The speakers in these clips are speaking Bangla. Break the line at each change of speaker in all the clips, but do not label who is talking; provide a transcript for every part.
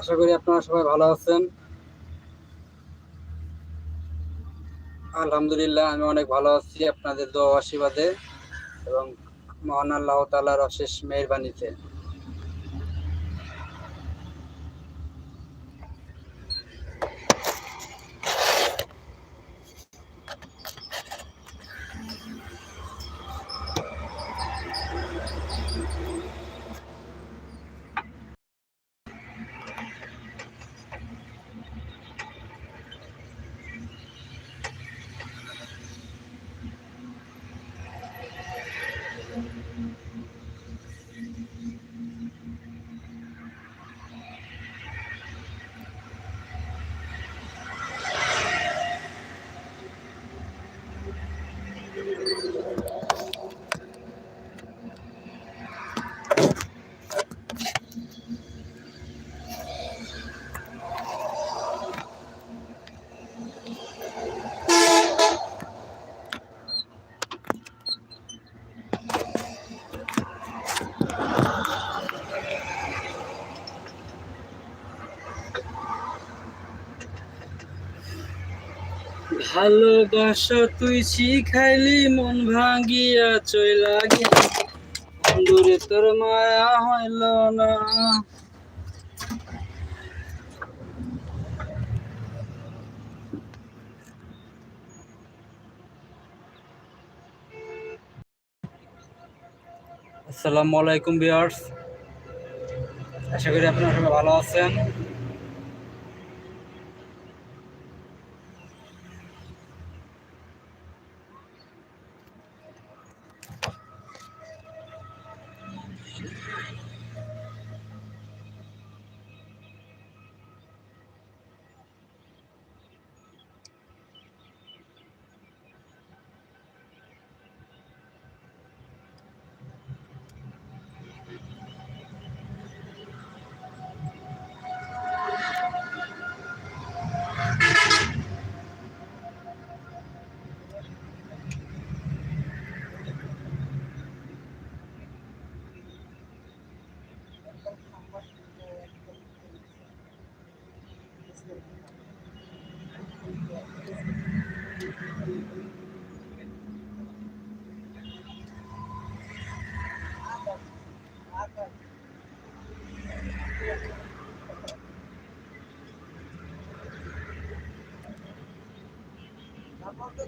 আশা করি আপনারা সবাই ভালো আছেন। আলহামদুলিল্লাহ, আমি অনেক ভালো আছি আপনাদের দোয়া আশীর্বাদে এবং মহান আল্লাহ তালার অশেষ মেহরবানিতে। ভালোবাসা তুই শিখাইলি, মন ভাঙিয়া চইলা গেলি দূরে তোর মায়া হইল না। আসসালামু আলাইকুম বিয়ার্স আশা করি আপনারা সবাই ভালো আছেন।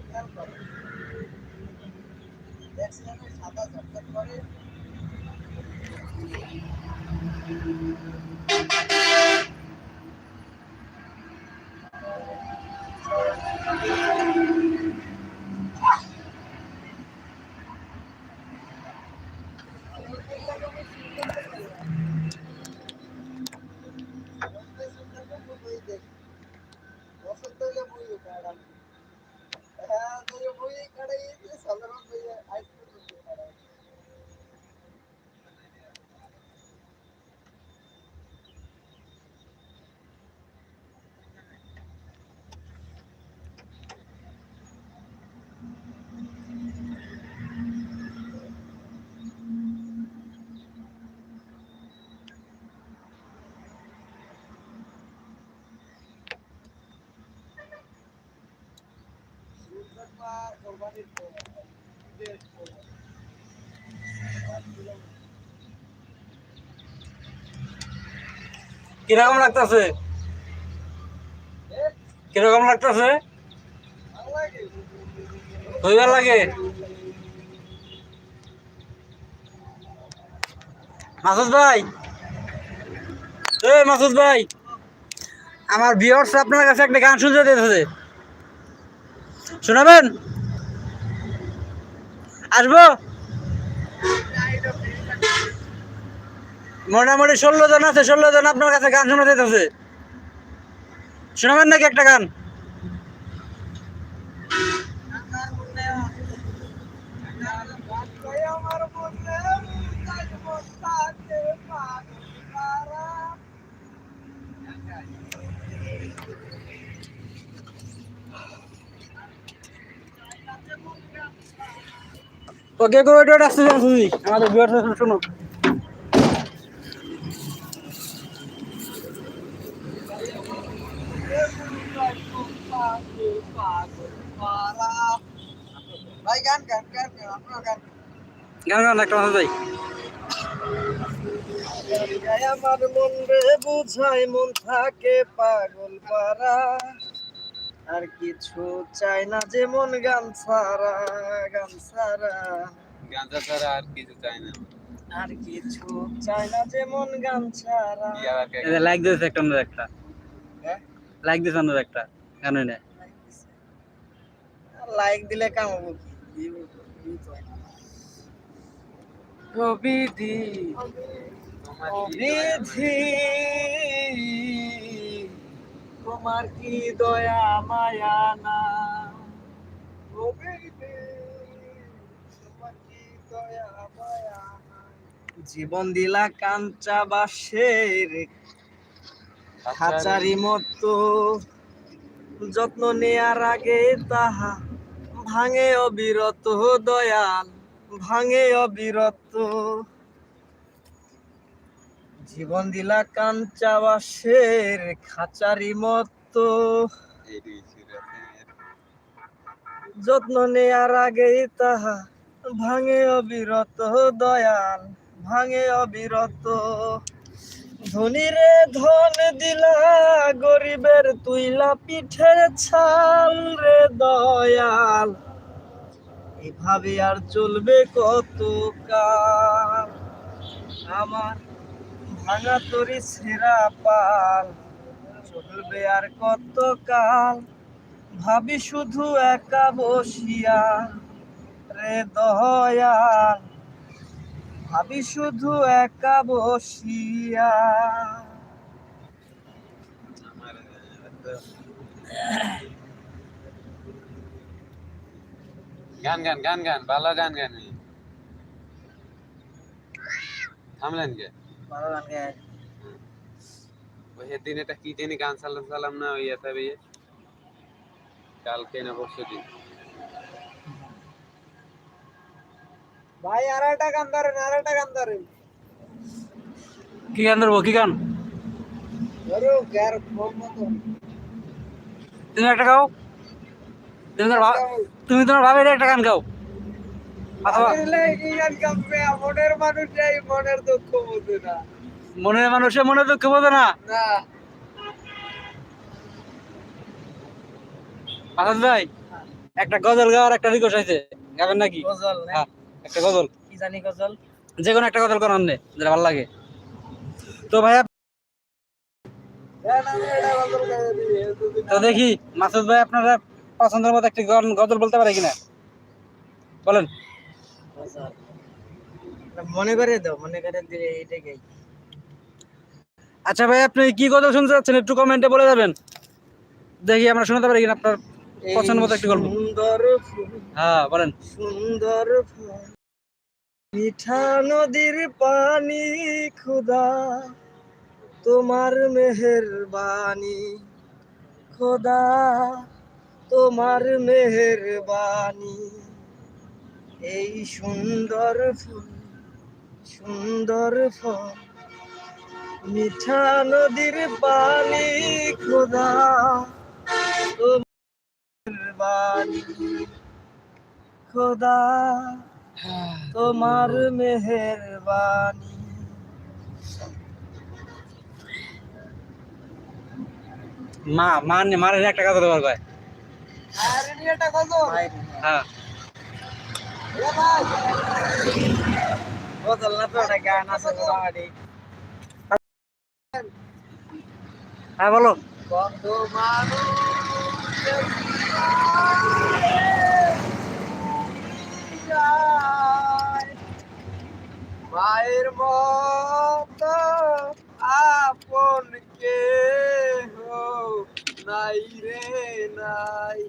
খেয়াল করে। সাদা করে। কীরকম লাগতেছে? কীরকম লাগতেছে? হইবার লাগে? মাসুদ ভাই? এ মাসুদ ভাই, আমার ভিউয়ার্স আপনার কাছে একটা গান শুনতে দিতেছে শোনাবেন? আসব? মোটামুটি ষোলো জন আছে, ষোলো জন আপনার কাছে গান শোনা যেতেছে শোনাবেন নাকি একটা গান? তো কে করে ওইটা আসতে শুনি আমাদের বিয়ার শুনো
ভাই গান গান একটা মাথা যাই আমার মন রে বুঝাই মন থাকে পাগল পারা আর কিছু চাই না যে মন গান ছাড়া গান ছাড়া।
গাঁজা ছাড়া আর কিছু চাই না।
আর কিছু চাই না যে মন গান ছাড়া।
লাইক দিয়েছে একটা আমাদের একটা।
হ্যাঁ?
লাইক দিয়েছে আমাদের একটা গান না
লাইক দিলে কামাবো কি? view- view তো হয় না।
প্রবিধি
বিধি তোমার কি দয়া মায়া না? ও বিধি, তোমার কি দয়া মায়া জীবন দিলা কাঞ্চা বাসের খাঁচারি মতো যত্ন নেয়ার আগে তাহা ভাঙে অবিরত দয়াল ভাঙে অবিরত। জীবন দিলা কাঞ্চা বাসের খাঁচারি মতো যত্ন নেয়ার আগেই তাহা ভাঙে অবিরত দয়াল, ভাঙে অবিরত। ধনীরে ধন দিলা, গরিবের তুইলা পিঠের ছাল রে দয়াল। এভাবে আর চলবে কত কাল? আমার ভাঙা তরি পাল। চলবে আর কত কাল ভাবি শুধু একা বসিয়া রে দয়াল। ভাবি শুধু একা বসিয়া।
গান গান গান গান ভালো গান গান। থামলেন কে?
ভালো
ওই দিন এটা কি জানি গান সালাম সালাম না ওই এটা ভাই কালকে না পরশু দিন।
ভাই আর একটা গান ধরেন আর একটা গান ধরেন।
কি গান ধরবো কি গান?
ধরো গ্যার
তুমি একটা গাও। তুমি তোমার তুমি তোমার ভাবের একটা গান গাও অথবা
আসলে এই গান গাবে মনের মানুষ মনের দুঃখ বোঝে না।
মনের মানুষে মনে দুঃখ বোঝে না? আসাদ ভাই একটা গজল গাওয়ার একটা রিকোয়েস্ট আছে। গাবেন নাকি?
গজল
হ্যাঁ একটা গজল।
কি জানি গজল?
যে কোনো একটা গজল করার নে যেটা ভালো লাগে। তো ভাইয়া তো দেখি মাসুদ ভাই আপনারা পছন্দের মতো একটি গজল বলতে পারে কিনা? বলেন।
মনে করে দাও মনে করে দিলে এইটা গাই
আচ্ছা ভাই আপনি কি গজল শুনতে চাচ্ছেন একটু কমেন্টে বলে যাবেন। দেখি আমরা শোনাতে পারি কিনা আপনার পছন্দ মতো একটি গল্প।
সুন্দর
হ্যাঁ বলেন।
সুন্দর মিঠা নদীর পানি খুদা তোমার মেহেরবানি খোদা তোমার মেহেরবানি। এই সুন্দর ফুল সুন্দর ফল। মিঠা নদীর পানি খোদা তোমার খোদা তোমার মেহেরবানি
মা মান মারে একটা কথা দেওয়ার কয় হ্যাঁ
গজল না তো একটা আছে মোটামুটি
হ্যাঁ বলো।
মায়ের মতো আপন কে নাই রে নাই।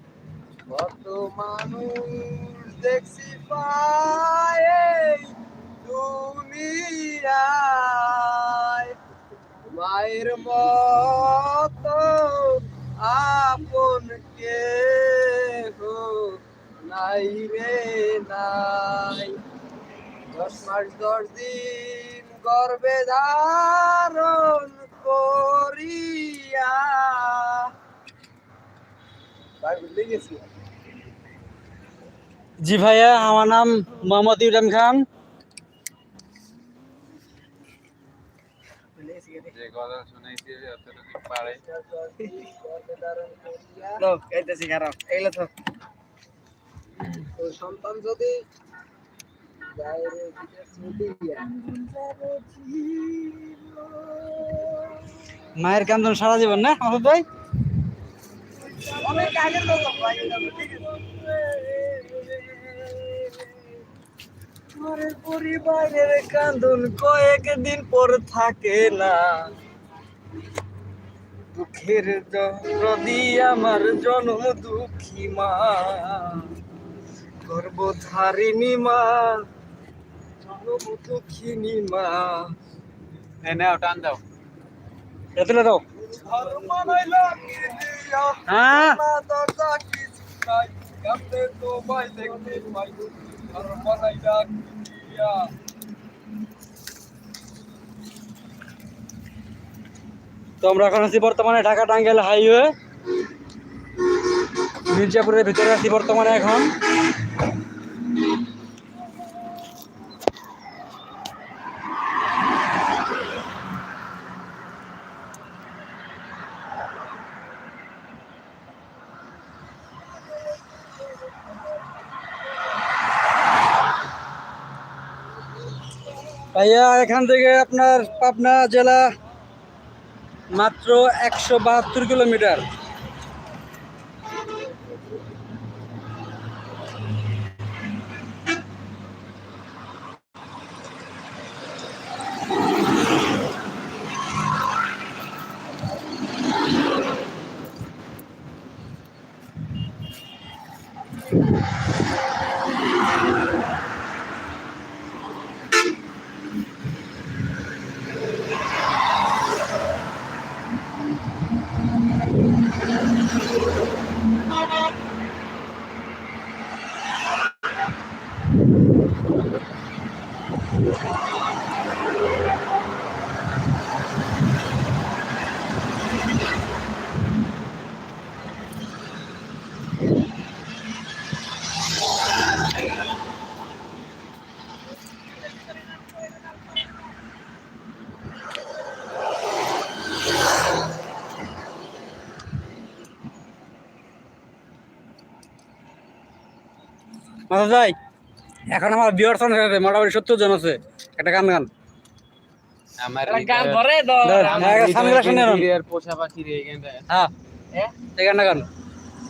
কত মানুষ দেখছি পায় দুনিয়ায় মায়ের মতো আপন কে নাই রে নাই। দশ মাস, দশ দিন গর্বে ধারণ করিয়া। ভাই ভুলে গেছি
জি ভাইয়া আমার নাম মোহাম্মদ ইব্রাহিম খান।
সন্তান যদি
মায়ের কান্দন সারা জীবন না মাসুদ ভাই?
অনেক আগের ভাই। ঘরের পরিবারের কান্দন কয়েকদিন পর থাকে না। দুঃখের যদি আমার জন্ম দুঃখী মা। গর্ভধারিণী মা জন্ম দুঃখিনী মা।
নাও টান দাও।
এতলে দাও। হ্যাঁ? তো আমরা এখন আছি বর্তমানে ঢাকা টাঙ্গাইল হাইওয়ে মির্জাপুরের ভিতরে আছি বর্তমানে এখন। ভাইয়া এখান থেকে আপনার পাবনা জেলা মাত্র একশো বাহাত্তর কিলোমিটার। মাথা যাই এখন আমার বিয়ার সন মোটামুটি সত্তর জন আছে। একটা গান গান।
আমার
গান ধরে
ধর, সানগ্লাস নিয়ে
আর পোষা পাখি রে
হ্যাঁ এই গানটা গান।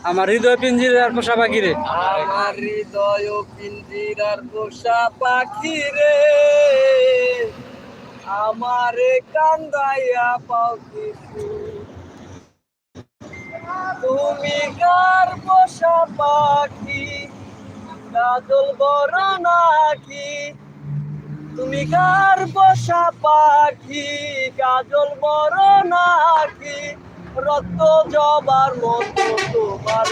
আমার হৃদয় পিঞ্জির আর পোষা পাখি রে।
আমার হৃদয় পিঞ্জিরার পোষা পাখি রে। আমারে কান্দাইয়া পাও কিছু। তুমি কার পোষা পাখি? কাজল বড় তুমি কার পোষা পাখি? কাজল বড় নাকি রক্ত জবার মতো তোমার।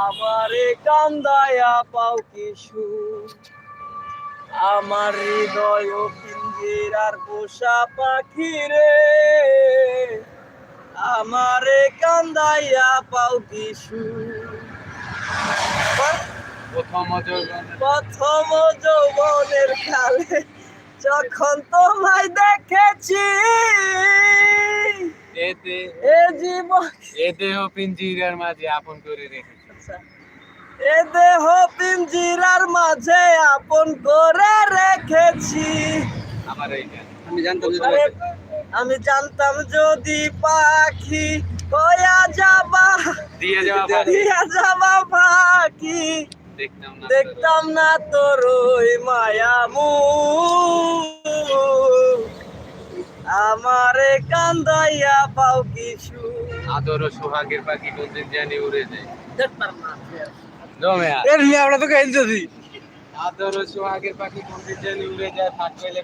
আমারে কান্দায়া পাও কিছু আমার হৃদয় পিঞ্জিরার পোষা পাখি রে। আমারে কান্দাইয়া পাও কিছু
প্রথম যৌবনে
প্রথম যৌবনের কালে যখন তোমায় দেখেছি
এতে
এ জীবন
এ দেহ পিঞ্জিরার মাঝে আপন করে রেখেছে।
এ দেহ পিঞ্জিরার মাঝে আপন করে রেখেছি।
আমার এইটা।
আমি জানতাম
আমি জানতাম যদি পাখি কয়া যাবা।
দিয়ে পারে।
দিয়া যাবা পাখি
দেখতাম না
তোর ওই মায়ামু আমারে কান্দাইয়া পাও কিছু।
আদর ও সোহাগের পাখি কোনদিন জানি উড়ে যায়।
দেখতাম না
জমে
এর নিয়ে আমরা তো গাইল যদি।
আদর ও সোহাগের পাখি কোনদিন জানি উড়ে যায় থাক পেলে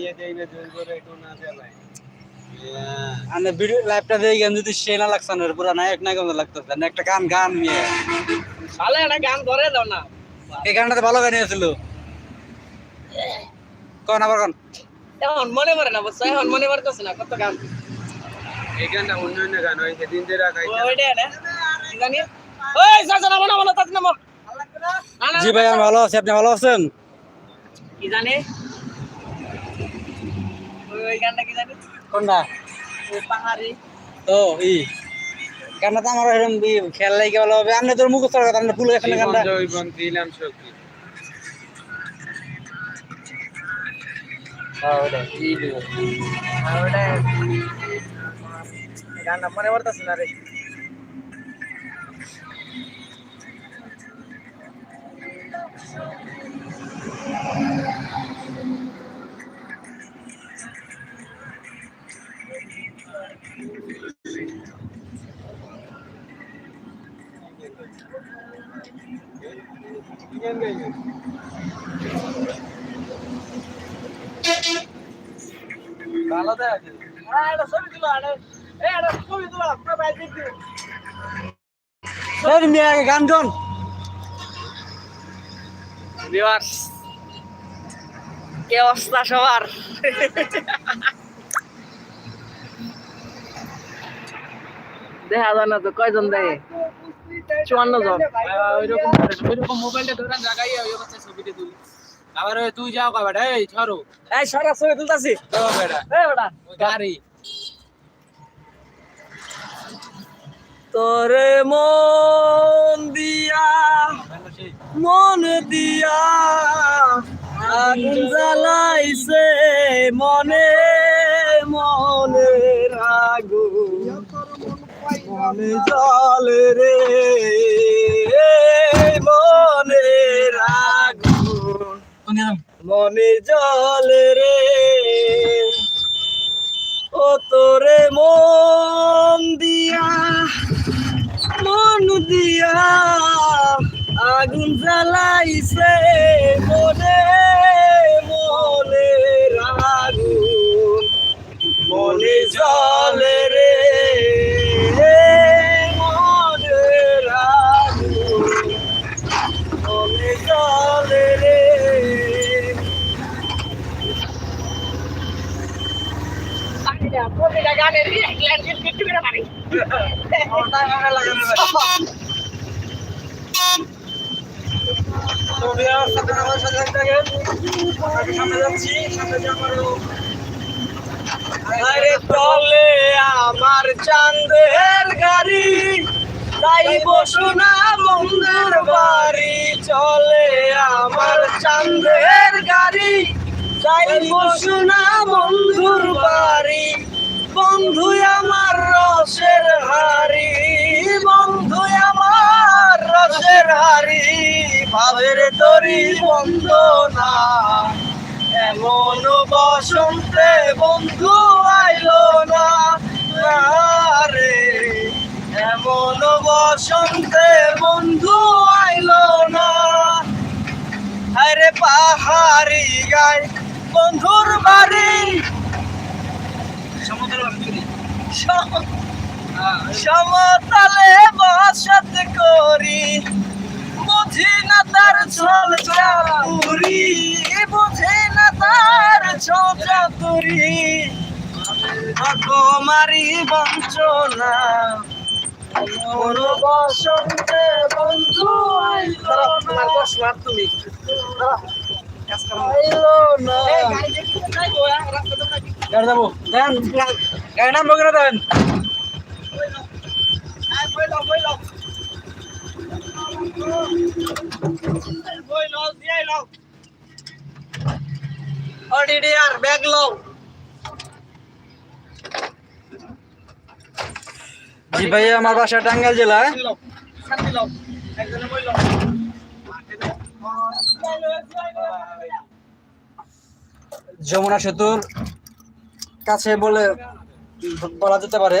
ইয়ে দেই না জোর করে একটু না
মানে ভিডিও লাইভটা দিয়ে গান যদি সে না লাগছে না পুরো নায়ক নায়ক মতো লাগতেছে। না একটা গান গান নিয়ে।
তাহলে একটা গান ধরে দাও না।
এই গানটাতে ভালো গান ছিল কন আবার কন।
এখন মনে পড়ে না বুঝছ? এখন মনে পড়তেছে না কত গান।
এই গানটা অন্য অন্য গান হয় সেদিন যেটা গাইছে
ওইটা না? জানি নামো নামো না তাতে না, না,
জি ভাই আমি ভালো আছি আপনি ভালো আছেন?
কি জানি? ওই ওই গানটা কি জানি?
কোনটা
পাহাড়ি।
ও ই গানটা তো আমার এরকম খেয়াল লাগে ভালো হবে। আপনি তোর মুখস্থ কথা আপনি ভুলে গেছেন গানটা?
জীবন দিলাম
গানটা মনে পড়তেছে না রে? কে অবস্থা সবার দেখা যায় না তো কয়জন দেখে চুয়ান্ন জন
ওইরকম ওইরকম মোবাইলটা ধরে জায়গায় ছবিটা তুলি আবার তুই যাও বেটা এই ছাড়ো।
এই সরা ছবি তুলতাছি।
তো বেটা
এই বেটা।
গাড়ি।
তোরে মন দিয়া মন দিয়া আগুন জ্বালাইছে মনে মনে আগুন। মনে জলে রে মনে আগুন। মনে জলে রে। ও তোরে মন দিয়া মন দিয়া আগুন জ্বালাইছে মনে। ভাবের তরি বন্ধ না। এমন বসন্তে বন্ধু আইলো না। রে এমন বসন্তে বন্ধু আইলো না। আরে পাহাড়ি গায় বন্ধুর বাড়ি। সমতলে বসত করি। বুঝি না তার ছল চাতুরি বুঝি না তার ছল চাতুরি মারি বঞ্চনা মন বসন্তে বন্ধু তুমি
গাড়ি যাব। দেন গাড়ি নাম বগেরা দেন। জি ভাইয়া আমার বাসা টাঙ্গাইল জেলায় যমুনা সেতুর কাছে বলে বলা যেতে পারে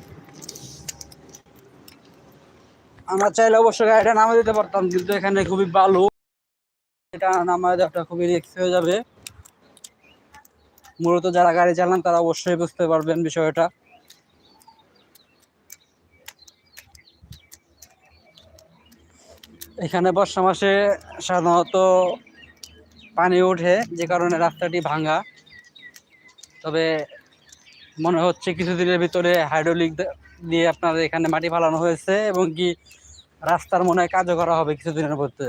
আমরা চাইলে অবশ্য গাড়িটা নামে দিতে পারতাম, কিন্তু এখানে খুবই বালু। এটা নামায় দেওয়াটা খুবই রিস্ক হয়ে যাবে। মূলত যারা গাড়ি চালান, তারা অবশ্যই বুঝতে পারবেন বিষয়টা। এখানে বর্ষা মাসে সাধারণত পানি ওঠে, যে কারণে রাস্তাটি ভাঙা। তবে মনে হচ্ছে কিছুদিনের ভিতরে হাইড্রোলিক দিয়ে আপনার এখানে মাটি ফালানো হয়েছে, এবং কি রাস্তার মনে হয় কাজও করা হবে কিছুদিনের মধ্যে।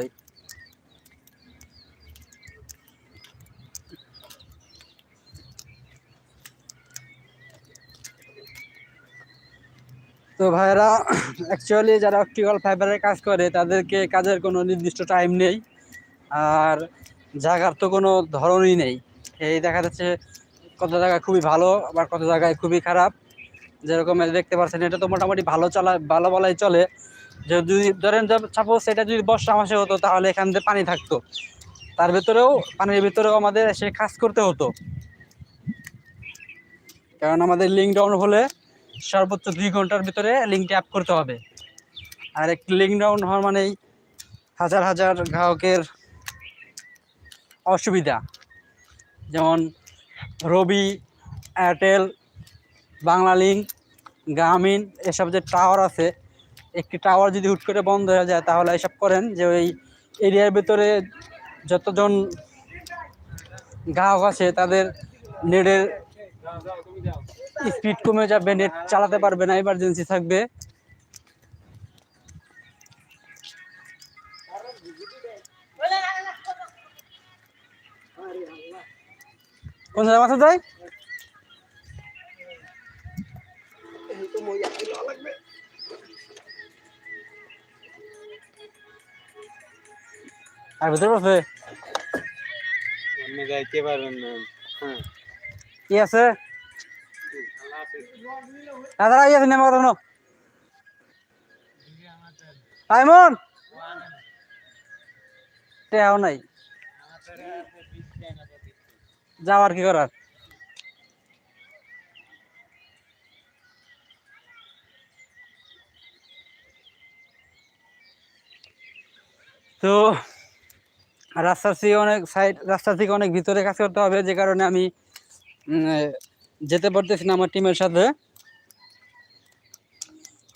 তো ভাইরা অ্যাকচুয়ালি যারা অপটিক্যাল ফাইবারের কাজ করে, তাদেরকে কাজের কোনো নির্দিষ্ট টাইম নেই। আর জায়গার তো কোনো ধরনই নেই। এই দেখা যাচ্ছে কত জায়গায় খুবই ভালো, আবার কত জায়গায় খুবই খারাপ। যেরকম দেখতে পাচ্ছেন, এটা তো মোটামুটি ভালো চলা, ভালো বলাই চলে। যদি ধরেন সাপোজ এটা যদি বর্ষা মাসে হতো, তাহলে এখান থেকে পানি থাকতো। তার ভিতরেও, পানির ভিতরেও আমাদের এসে কাজ করতে হতো। কারণ আমাদের লিঙ্ক ডাউন হলে সর্বোচ্চ দুই ঘণ্টার ভিতরে লিঙ্কটি অ্যাপ করতে হবে। আর একটি লিঙ্ক ডাউন হওয়ার মানেই হাজার হাজার গ্রাহকের অসুবিধা। যেমন রবি এয়ারটেল বাংলা লিঙ্ক গ্রামীণ, এসব যে টাওয়ার আছে একটি টাওয়ার যদি হুট করে বন্ধ হয়ে যায়, তাহলে এসব করেন যে ওই এরিয়ার ভিতরে যতজন গ্রাহক আছে, তাদের নেটের স্পিড কমে যাবে নেট চালাতে পারবে না ইমার্জেন্সি থাকবে। কোন জায়গায় মাথা আর ভিতরে বসে।
আপনি যাইতে পারবেন না। হ্যাঁ।
কি আছে? দাদা আছে নেমা কথা আইমন টেয়াও নাই। যাওয়ার কি করার। তো রাস্তার থেকে অনেক সাইড রাস্তা থেকে অনেক ভিতরে কাজ করতে হবে, যে কারণে আমি যেতে পারতেছি না আমার টিমের সাথে।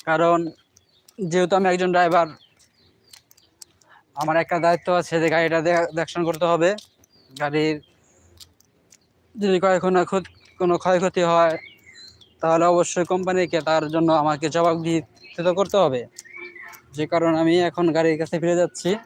কারণ যেহেতু আমি একজন ড্রাইভার আমার একটা দায়িত্ব আছে যে গাড়িটা দেখা- দেখাশোনা করতে হবে। গাড়ির যদি কোনো কোনো ক্ষয়ক্ষতি হয়, তাহলে অবশ্যই কোম্পানিকে তার জন্য আমাকে জবাবদিহিত করতে হবে। যে কারণ আমি এখন গাড়ির কাছে ফিরে যাচ্ছি।